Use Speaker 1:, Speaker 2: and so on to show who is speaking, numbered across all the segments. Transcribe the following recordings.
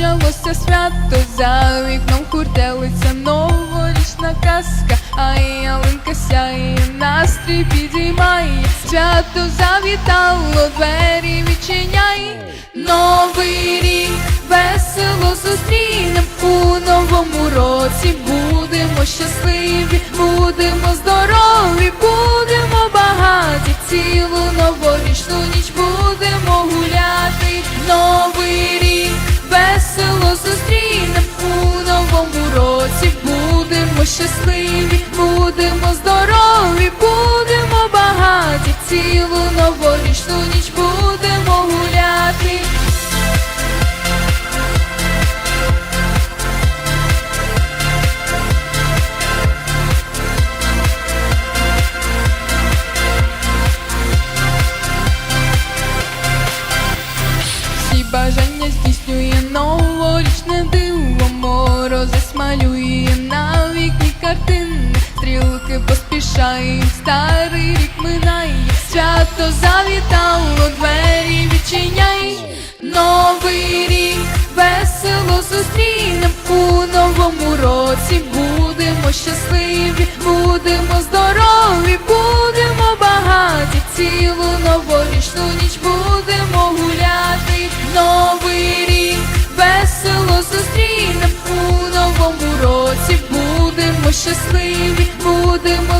Speaker 1: почалося свято, за вікном куртелиця новорічна казка, а ялинка сяє, настрій підіймає, свято завітало, двері відчиняй, новий рік, весело зустрінем. У новому році. Будемо щасливі, будемо здорові, щасливі, будемо здорові, будемо багаті, цілу новорічну ніч будемо гуляти. Всі поспішають, старий рік минає, свято завітало, двері відчиняй, новий рік, весело зустрінем у новому році, будемо щасливі, будемо здорові, будемо багаті, цілу новорічну ніч будемо гуляти, новий рік, весело зустрінем у новому році, будемо щасливі, будемо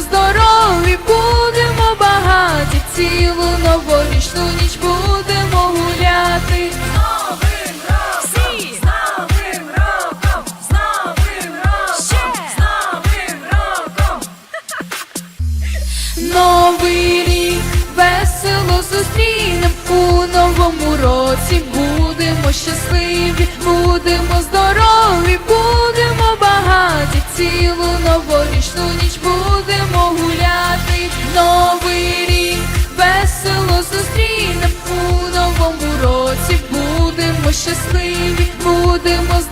Speaker 1: цілу новорічну ніч будемо гуляти. Новий рік, весело зустрінем у новому році. Будемо щасливі, будемо здорові, будемо багаті, цілу новорічну ніч будемо Будемо.